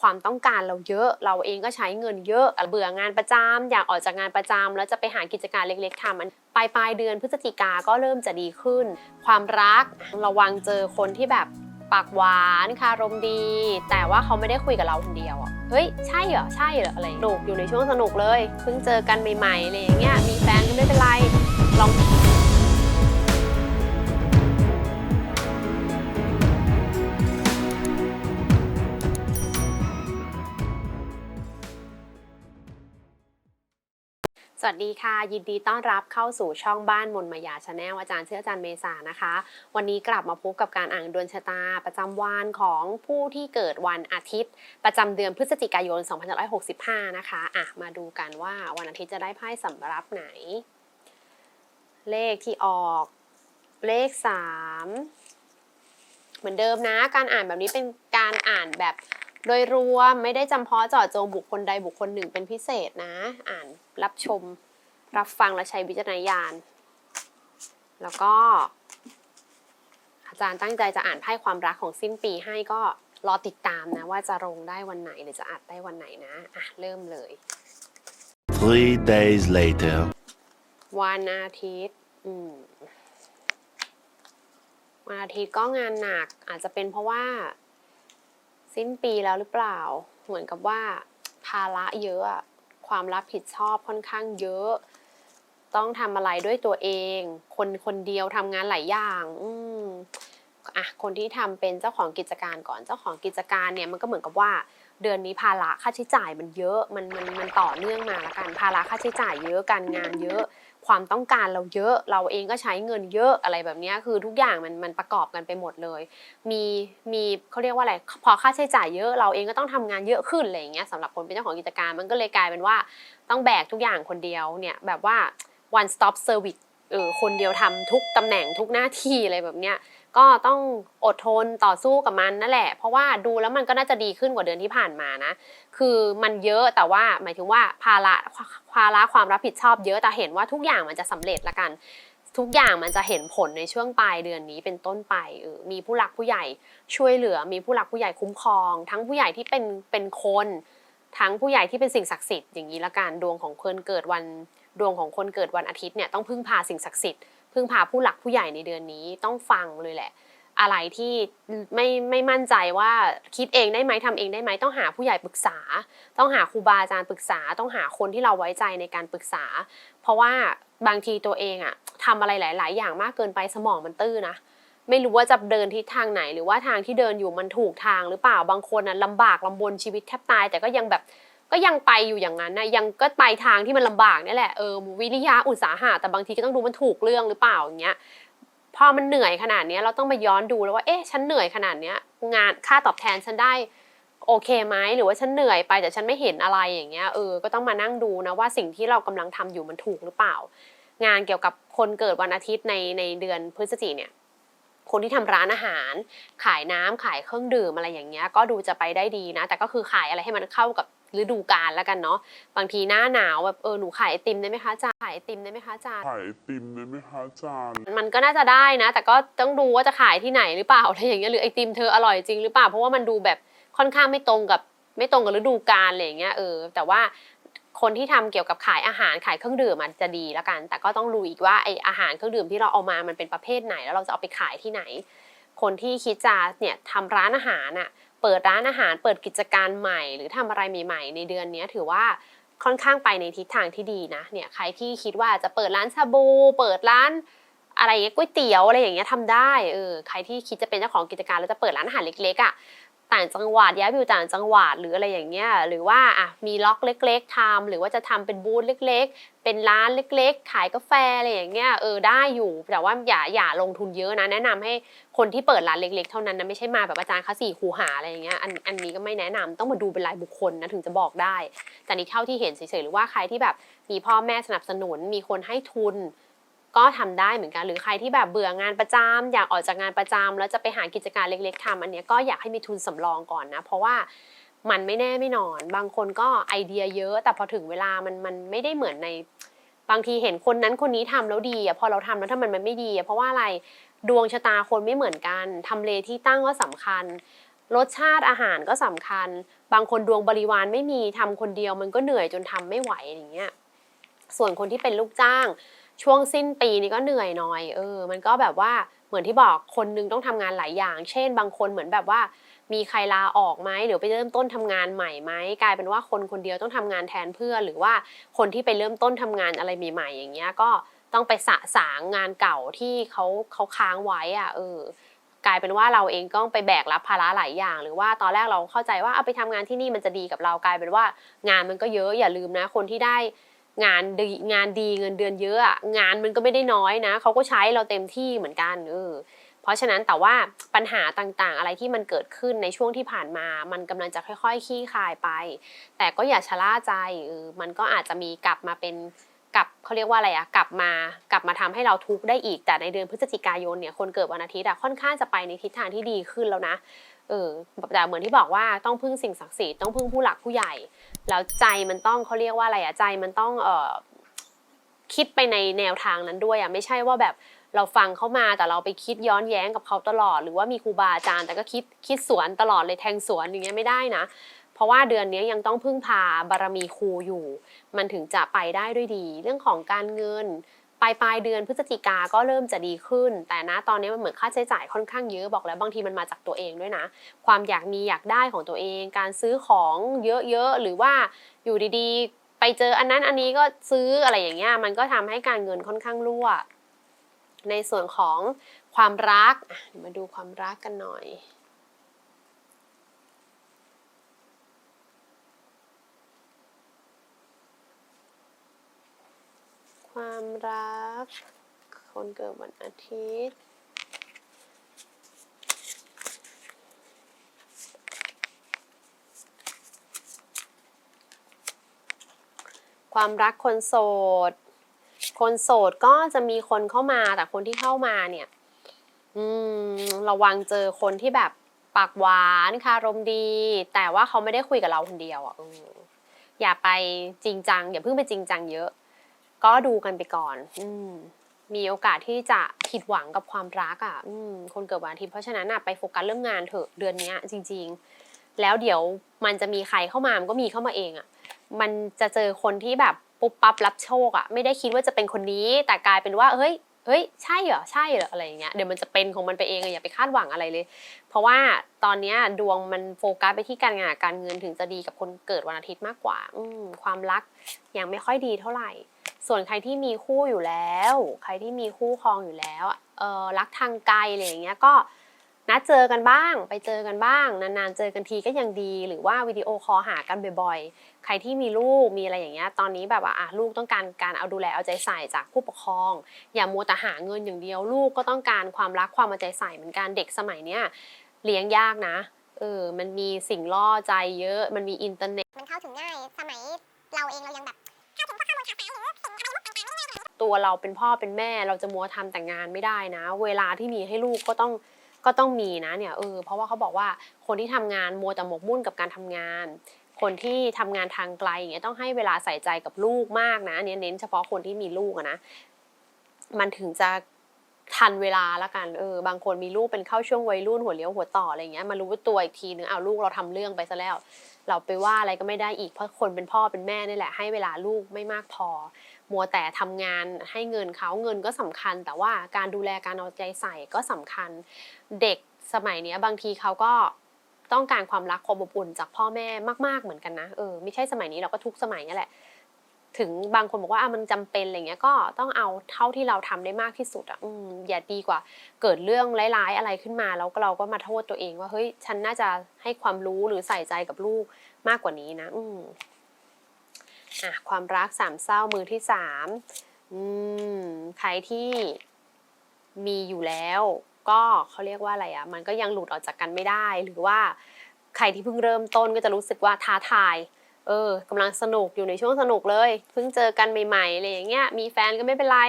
ความต้องการเราเยอะ เราเองก็ใช้เงินเยอะเบื่องานประจำอยากออกจากงานประจำแล้วจะไปหากิจการเล็กๆทำอันปลายปลายเดือนพฤศจิกาก็เริ่มจะดีขึ้น ความรักระวังเจอคนที่แบบปากหวานคารมดี แต่ว่าเขาไม่ได้คุยกับเราคนเดียวอะเฮ้ยใช่เหรอใช่เหรออะไรสนุกอยู่ในช่วงสนุกเลยเพิ่งเจอกันใหม่ๆอะไรอย่างเงี้ยมีแฟนก็ไม่เป็นไรลอง สวัสดีค่ะ ยินดีต้อนรับเข้าสู่ช่องบ้านมนมายาชาแนลอาจารย์เชื่ออาจารย์เมษานะคะ วันนี้กลับมาพบกับการอ่านดวงชะตา ประจำวันของผู้ที่เกิดวันอาทิตย์ ประจำเดือนพฤศจิกายน 2565 นะคะอะมาดูกันว่าวันอาทิตย์จะได้ไพ่สำรับไหน เลขที่ออก เลข 3 เหมือนเดิมนะ การอ่านแบบนี้เป็นการอ่านแบบ โดยรวมไม่ได้จำเพาะเจาะจงบุคคลใดบุคคลหนึ่งเป็นพิเศษนะ อ่านรับชม รับฟังและใช้วิจารณญาณ แล้วก็ อาจารย์ตั้งใจจะอ่านไพ่ความรักของสิ้นปีให้ก็รอติดตามนะ ว่าจะลงได้วันไหนหรือจะอัดได้วันไหนนะอะเริ่มเลย Three days later. วันอาทิตย์อืมวันอาทิตย์ก็งานหนักอาจจะเป็นเพราะว่า สิ้นปีแล้วหรือเปล่า เหมือนกับว่าภาระเยอะความรับผิดชอบค่อนข้างเยอะ ต้องทำอะไรด้วยตัวเอง คนคนเดียวทำงานหลายอย่างอืมอะคนที่ทำเป็นเจ้าของกิจการก่อนเจ้าของกิจการเนี่ยมันก็เหมือนกับว่า เดือนนี้ภาระค่าใช้จ่ายมันเยอะมันมันมันต่อเนื่องมาละกันภาระค่าใช้จ่ายเยอะการงานเยอะ ความต้องการเราเยอะเราเองก็ใช้เงินเยอะอะไรแบบนี้คือทุกอย่างมันมันประกอบกันไปหมดเลย มีมีเขาเรียกว่าอะไรพอค่าใช้จ่ายเยอะเราเองก็ต้องทำงานเยอะขึ้นอะไรอย่างเงี้ยสำหรับคนเป็นเจ้าของกิจการมันก็เลยกลายเป็นว่าต้องแบกทุกอย่างคนเดียวเนี่ยแบบว่า one stop service เออคนเดียวทำทุกตำแหน่งทุกหน้าที่อะไรแบบเนี้ยก็ต้องอดทนต่อสู้กับมันนั่นแหละ เพราะว่าดูแล้วมันก็น่าจะดีขึ้นกว่าเดือนที่ผ่านมานะ คือมันเยอะแต่ว่าหมายถึงว่าภาระภาระความรับผิดชอบเยอะแต่เห็นว่าทุกอย่างมันจะสำเร็จละกัน ทุกอย่างมันจะเห็นผลในช่วงปลายเดือนนี้เป็นต้นไปเออมีผู้หลักผู้ใหญ่ช่วยเหลือ มีผู้หลักผู้ใหญ่คุ้มครอง ทั้งผู้ใหญ่ที่เป็นเป็นคน ทั้งผู้ใหญ่ที่เป็นสิ่งศักดิ์สิทธิ์อย่างนี้ละกันดวงของคนเกิดวันดวงของคนเกิดวันอาทิตย์เนี่ยต้องพึ่งพาสิ่งศักดิ์สิทธิ์พึ่งพาผู้หลักผู้ใหญ่ในเดือนนี้ต้องฟังเลยแหละ อะไรที่ไม่ไม่มั่นใจว่าคิดเองได้ไหมทำเองได้ไหมต้องหาผู้ใหญ่ปรึกษา ต้องหาครูบาอาจารย์ปรึกษา ต้องหาคนที่เราไว้ใจในการปรึกษา เพราะว่าบางทีตัวเองอะทำอะไรหลาย ๆ อย่างมากเกินไปสมองมันตื้อนะไม่รู้ว่าจะเดินทิศทางไหน หรือว่าทางที่เดินอยู่มันถูกทางหรือเปล่าบางคนนะลำบากลำบนชีวิตแทบตาย แต่ก็ยังแบบ ก็ยังไปอยู่อย่างนั้นนะยังก็ไปทางที่มันลำบากนี่แหละเออวิริยะอุตสาหะแต่บางทีก็ต้องดูมันถูกเรื่องหรือเปล่าอย่างเงี้ยพอมันเหนื่อยขนาดนี้เราต้องมาย้อนดูแล้วว่าเอ๊ะฉันเหนื่อยขนาดเนี้ยงานค่าตอบแทนฉันได้โอเคไหมหรือว่าฉันเหนื่อยไปแต่ฉันไม่เห็นอะไรอย่างเงี้ยเออก็ต้องมานั่งดูนะว่าสิ่งที่เรากำลังทำอยู่มันถูกหรือเปล่า งานเกี่ยวกับคนเกิดวันอาทิตย์ในในเดือนพฤศจิกเนี่ยคนที่ทำร้านอาหาร ขายน้ำขายเครื่องดื่มอะไรอย่างเงี้ยก็ดูจะไปได้ดีนะ แต่ก็คือขายอะไรให้มันเข้ากับ ฤดูกาลแล้วกันเนาะบางทีหน้าหนาวแบบเออหนูขายไอติมได้ไหมคะอาจารย์ขายไอติมได้ไหมคะอาจารย์ ขายไอติมได้ไหมคะอาจารย์ มันก็น่าจะได้นะ แต่ก็ต้องดูว่าจะขายที่ไหนหรือเปล่าอะไรอย่างเงี้ยหรือไอติมเธออร่อยจริงหรือเปล่าเพราะว่ามันดูแบบค่อนข้างไม่ตรงกับไม่ตรงกับฤดูกาลอะไรอย่างเงี้ยเออแต่ว่าคนที่ทำเกี่ยวกับขายอาหารขายเครื่องดื่มมันจะดีแล้วกัน แต่ก็ต้องดูอีกว่าไออาหารเครื่องดื่มที่เราเอามามันเป็นประเภทไหน แล้วเราจะเอาไปขายที่ไหน คนที่คิดจะเนี่ยทำร้านอาหารอะ เปิดร้านอาหารเปิดกิจการใหม่ หรือทำอะไรใหม่ๆ ในเดือนนี้ถือว่าค่อนข้างไปในทิศทางที่ดีนะเนี่ยใครที่คิดว่าจะเปิดร้านชาบู เปิดร้านอะไรอย่างนี้ก๋วยเตี๋ยวอะไรอย่างเงี้ยทำได้เออใครที่คิดจะเป็นเจ้าของกิจการแล้วจะเปิดร้านอาหารเล็กๆอะ ต่างจังหวัดย้ายไปอยู่ต่างจังหวัดหรืออะไรอย่างเงี้ยหรือว่าอะมีล็อกเล็ก ๆทำหรือว่าจะทำเป็นบูธเล็ก ๆ เป็นร้านเล็ก ๆ ขายกาแฟอะไรอย่างเงี้ยเออได้อยู่แต่ว่าอย่าอย่าลงทุนเยอะนะ แนะนำให้คนที่เปิดร้านเล็ก ๆ เท่านั้นนะไม่ใช่มาแบบอาจารย์คะสี่คูหาอะไรอย่างเงี้ยอันอันนี้ก็ไม่แนะนำต้องมาดูเป็นรายบุคคลนะถึงจะบอกได้ แต่นี่เท่าที่เห็นเฉยๆหรือว่าใครที่แบบมีพ่อแม่สนับสนุนมีคนให้ทุน ก็ทำได้เหมือนกันหรือใครที่แบบเบื่องานประจำอยากออกจากงานประจำแล้วจะไปหากิจการเล็ก ๆทำอันเนี้ยก็อยากให้มีทุนสำรองก่อนนะ เพราะว่ามันไม่แน่ไม่นอน บางคนก็ไอเดียเยอะ แต่พอถึงเวลามันมันไม่ได้เหมือนในบางทีเห็นคนนั้นคนนี้ทำแล้วดีอะพอเราทำแล้วถ้ามันมันไม่ดีอะเพราะว่าอะไรดวงชะตาคนไม่เหมือนกันทำเลที่ตั้งก็สำคัญ รสชาติอาหารก็สำคัญ บางคนดวงบริวารไม่มีทำคนเดียวมันก็เหนื่อยจนทำไม่ไหวอย่างเงี้ยส่วนคนที่เป็นลูกจ้าง ช่วงสิ้นปีนี่ก็เหนื่อยหน่อยเออ มันก็แบบว่าเหมือนที่บอกคนนึงต้องทำงานหลายอย่าง เช่น บางคนเหมือนแบบว่า มีใครลาออกไหมหรือไปเริ่มต้นทำงานใหม่ไหมกลายเป็นว่าคนคนเดียวต้องทำงานแทนเพื่อนหรือว่าคนที่ไปเริ่มต้นทำงานอะไรใหม่ ๆ อย่างเงี้ยก็ต้องไปสะสางงานเก่าที่เขาเขาค้างไว้อะเออกลายเป็นว่าเราเองก็ต้องไปแบกรับภาระหลายอย่าง หรือว่าตอนแรกเราเข้าใจว่าเอาไปทำงานที่นี่มันจะดีกับเรากลายเป็นว่างานมันก็เยอะอย่าลืมนะ คนที่ได้ งานดีงานดีเงินเดือนเยอะงานมันก็ไม่ได้น้อยนะเขาก็ใช้เราเต็มที่เหมือนกันเออเพราะฉะนั้นแต่ว่าปัญหาต่างๆ อะไรที่มันเกิดขึ้นในช่วงที่ผ่านมา มันกำลังจะค่อยๆขี้คลายไป แต่ก็อย่าชะล่าใจเออมันก็อาจจะมีกลับมาเป็นกลับเขาเรียกว่าอะไรอะกลับมากลับมาทำให้เราทุกข์ได้อีกแต่ในเดือนพฤศจิกายนเนี่ยคนเกิดวันอาทิตย์อะค่อนข้างจะไปในทิศทางที่ดีขึ้นแล้วนะ เออแต่เหมือนที่บอกว่าต้องพึ่งสิ่งศักดิ์สิทธิ์ต้องพึ่งผู้หลักผู้ใหญ่ แล้วใจมันต้องเขาเรียกว่าอะไรอะใจมันต้องเออคิดไปในแนวทางนั้นด้วยอะไม่ใช่ว่าแบบเราฟังเขามาแต่เราไปคิดย้อนแย้งกับเขาตลอด หรือว่ามีครูบาอาจารย์แต่ก็คิดคิดสวนตลอดเลยแทงสวนอย่างเงี้ยไม่ได้นะ เพราะว่าเดือนนี้ยังต้องพึ่งพาบารมีครูอยู่ มันถึงจะไปได้ด้วยดี เรื่องของการเงิน ปลายปลายเดือนพฤศจิกาก็เริ่มจะดีขึ้น แต่นะตอนนี้มันเหมือนค่าใช้จ่ายค่อนข้างเยอะบอกแล้วบางทีมันมาจากตัวเองด้วยนะ ความอยากมีอยากได้ของตัวเอง การซื้อของเยอะๆหรือว่าอยู่ดีๆ ไปเจออันนั้นอันนี้ก็ซื้ออะไรอย่างเงี้ยมันก็ทำให้การเงินค่อนข้างรั่ว ในส่วนของความรักมาดูความรักกันหน่อย ความรัก คนเกิดวันอาทิตย์ ความรักคนโสด คนโสดก็จะมีคนเข้ามาแต่คนที่เข้ามาเนี่ย อืม ระวังเจอคนที่แบบปากหวานคารมดี แต่ว่าเขาไม่ได้คุยกับเราคนเดียวอะอืมอย่าไปจริงจัง อย่าเพิ่งไปจริงจังเยอะ ก็ดูกันไปก่อน อืมมีโอกาสที่จะผิดหวังกับความรักอะอืมคนเกิดวันอาทิตย์เพราะฉะนั้นอะไปโฟกัสเรื่องงานเถอะเดือนเนี้ยจริง ๆ แล้วเดี๋ยวมันจะมีใครเข้ามามันก็มีเข้ามาเองอะมันจะเจอคนที่แบบปุ๊บปั๊บรับโชคอะไม่ได้คิดว่าจะเป็นคนนี้ แต่กลายเป็นว่าเฮ้ยเฮ้ยใช่เหรอใช่เหรออะไรอย่างเงี้ยเดี๋ยวมันจะเป็นของมันไปเองอะอย่าไปคาดหวังอะไรเลย เพราะว่าตอนเนี้ยดวงมันโฟกัสไปที่การงานการเงินถึงจะดีกับคนเกิดวันอาทิตย์มากกว่า อืมความรักยังไม่ค่อยดีเท่าไหร่ ส่วนใครที่มีคู่อยู่แล้ว ใครที่มีคู่ครองอยู่แล้วเออรักทางไกลอะไรอย่างเงี้ยก็นัดเจอกันบ้าง ไปเจอกันบ้าง นานๆเจอกันทีก็ยังดี หรือว่าวิดีโอคอลหากันบ่อยๆ ใครที่มีลูกมีอะไรอย่างเงี้ยตอนนี้แบบว่าอะลูกต้องการการเอาดูแลเอาใจใส่จากผู้ปกครอง อย่ามัวแต่หาเงินอย่างเดียว ลูกก็ต้องการความรักความเอาใจใส่เหมือนกันเด็กสมัยเนี้ยเลี้ยงยากนะเออมันมีสิ่งล่อใจเยอะ มันมีอินเทอร์เน็ตมันเข้าถึงง่ายสมัยเราเองเรายังแบบ ตัวเราเป็นพ่อเป็นแม่เราจะมัวทำแต่งานไม่ได้นะ เวลาที่มีให้ลูกก็ต้องก็ต้องมีนะเนี่ยเออเพราะว่าเขาบอกว่าคนที่ทำงานมัวแต่หมกมุ่นกับการทำงาน คนที่ทำงานทางไกลอย่างเงี้ยต้องให้เวลาใส่ใจกับลูกมากนะอันเนี้ยเน้นเฉพาะคนที่มีลูกนะมันถึงจะ ทันเวลาละกันเออบางคนมีลูกเป็นเข้าช่วงวัยรุ่นหัวเลี้ยวหัวต่ออะไรเงี้ยมารู้ตัวอีกทีนึงเอาลูกเราทำเรื่องไปซะแล้ว เราไปว่าอะไรก็ไม่ได้อีกเพราะคนเป็นพ่อเป็นแม่นี่แหละให้เวลาลูกไม่มากพอ มัวแต่ทำงานให้เงินเขาเงินก็สำคัญ แต่ว่าการดูแลการเอาใจใส่ก็สำคัญ เด็กสมัยเนี้ยบางทีเขาก็ต้องการความรักความอบอุ่นจากพ่อแม่มาก ๆเหมือนกันนะเออไม่ใช่สมัยนี้เราก็ทุกสมัยนี่แหละ ถึงบางคนบอกว่าอะมันจำเป็นอะไรเงี้ยก็ต้องเอาเท่าที่เราทำได้มากที่สุดอะอืมอย่าดีกว่า เกิดเรื่องร้ายๆอะไรขึ้นมา แล้วเราก็มาโทษตัวเอง ว่าเฮ้ยฉันน่าจะให้ความรู้หรือใส่ใจกับลูกมากกว่านี้นะ อืมอะความรักสามเศร้ามือที่สามอืมใครที่มีอยู่แล้ว ก็เขาเรียกว่าอะไรอะ มันก็ยังหลุดออกจากกันไม่ได้ หรือว่าใครที่เพิ่งเริ่มต้นก็จะรู้สึกว่าท้าทาย เออกำลังสนุกอยู่ในช่วงสนุกเลยเพิ่งเจอกันใหม่ๆอะไรอย่างเงี้ยมีแฟนก็ไม่เป็นไร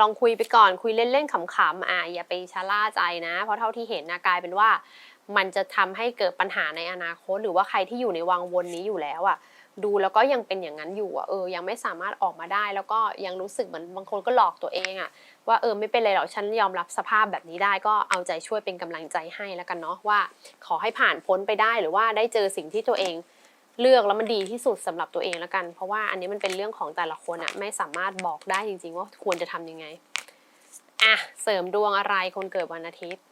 ลองคุยไปก่อนคุยเล่นๆขำๆอะอย่าไปชะล่าใจนะ เพราะเท่าที่เห็นนะกลายเป็นว่า มันจะทำให้เกิดปัญหาในอนาคต หรือว่าใครที่อยู่ในวังวนนี้อยู่แล้วอะ ดูแล้วก็ยังเป็นอย่างนั้นอยู่อะเออยังไม่สามารถออกมาได้ แล้วก็ยังรู้สึกเหมือนบางคนก็หลอกตัวเองอะว่าเออไม่เป็นไรหรอกฉันยอมรับสภาพแบบนี้ได้ก็เอาใจช่วยเป็นกำลังใจให้แล้วกันเนาะว่า ขอให้ผ่านพ้นไปได้หรือว่าได้เจอสิ่งที่ตัวเอง เลือกแล้วมันดีที่สุดสำหรับตัวเองแล้วกัน เพราะว่าอันนี้มันเป็นเรื่องของแต่ละคนอะไม่สามารถบอกได้จริง ๆ ว่าควรจะทำยังไงอะเสริมดวงอะไรคนเกิดวันอาทิตย์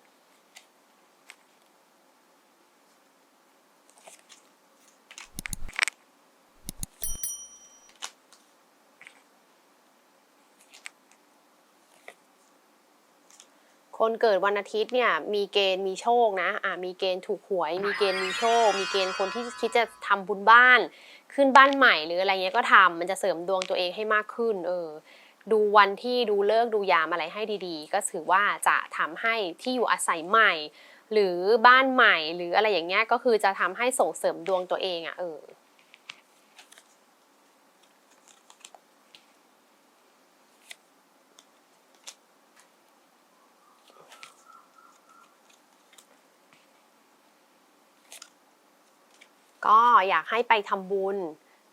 คนเกิดวันอาทิตย์เนี่ยมีเกณฑ์มีโชคนะอ่ามีเกณฑ์ถูกหวย มีเกณฑ์มีโชค มีเกณฑ์คนที่คิดจะทำบุญบ้าน ขึ้นบ้านใหม่หรืออะไรเงี้ยก็ทำมันจะเสริมดวงตัวเองให้มากขึ้น เออ ดูวันที่ดูเลิกดูยามอะไรให้ดีๆ ก็ถือว่าจะทำให้ที่อยู่อาศัยใหม่ หรือบ้านใหม่หรืออะไรอย่างเงี้ยก็คือจะทำให้ส่งเสริมดวงตัวเองอะ่ะเออ ก็ อยากให้ไปทำบุญ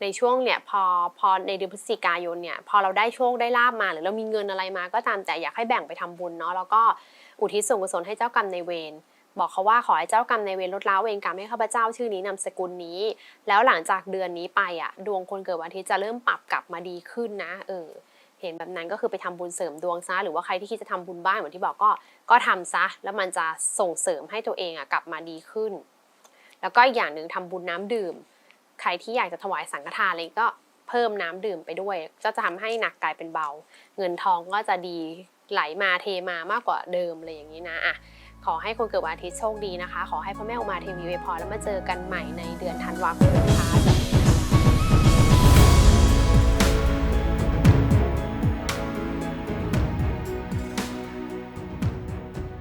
ในช่วงเนี่ยพอพอในเดือนพฤศจิกายนเนี่ยพอเราได้โชคได้ลาบมาหรือเรามีเงินอะไรมาก็ตามแต่อยากให้แบ่งไปทำบุญเนาะแล้วก็อุทิศส่วนกุศลให้เจ้ากรรมในเวรบอกเขาว่าขอให้เจ้ากรรมในเวรลดละเวรกรรมให้ข้าพเจ้าชื่อนี้นามสกุลนี้ แล้วหลังจากเดือนนี้ไปอะดวงคนเกิดวันอาทิตย์จะเริ่มปรับกลับมาดีขึ้นนะเออเห็นแบบนั้นก็คือไปทำบุญเสริมดวงซะหรือว่าใครที่คิดจะทำบุญบ้านเหมือนที่บอกก็ก็ทำซะแล้วมันจะส่งเสริมให้ตัวเองอะกลับมาดีขึ้น แล้วก็อีกอย่างหนึ่งทำบุญน้ำดื่ม ใครที่อยากจะถวายสังฆทานอะไรก็เพิ่มน้ำดื่มไปด้วย ก็จะทำให้หนักกลายเป็นเบา เงินทองก็จะดีไหลมาเทมามากกว่าเดิมอะไรอย่างนี้นะอะขอให้คนเกิดวันอาทิตย์โชคดีนะคะ ขอให้พระแม่อุมาเทวีเวยพรแล้วมาเจอกันใหม่ในเดือนธันวาคมค่ะ